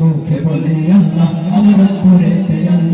মুখে বলি? আল্লাহ আমার অন্তরেতে আল্লাহ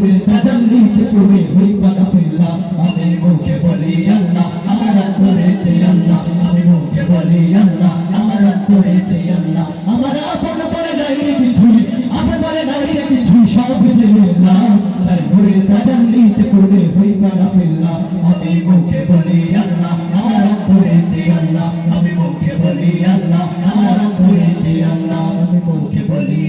নূরের তাজাল্লিতে পড়ে হই ফিল্লাহ আমি মুখে বলি, আল্লাহ, আমার অন্তরেতে আল্লাহ। আমি মুখে বলি, আল্লাহ, আমার অন্তরেতে আল্লাহ। আমার আপন বলে নাই রে কিছুই, আপন বলে নাই রে কিছুই সব কিছু লিল্লাহ তার নূরের তাজাল্লিতে পড়ে হই পানা ফিল্লাহ আমি মুখে বলি, আল্লাহ, আমার অন্তরেতে আল্লাহ। আমি মুখে বলি, আল্লাহ, আমার অন্তরেতে আল্লাহ। আমি মুখে বলি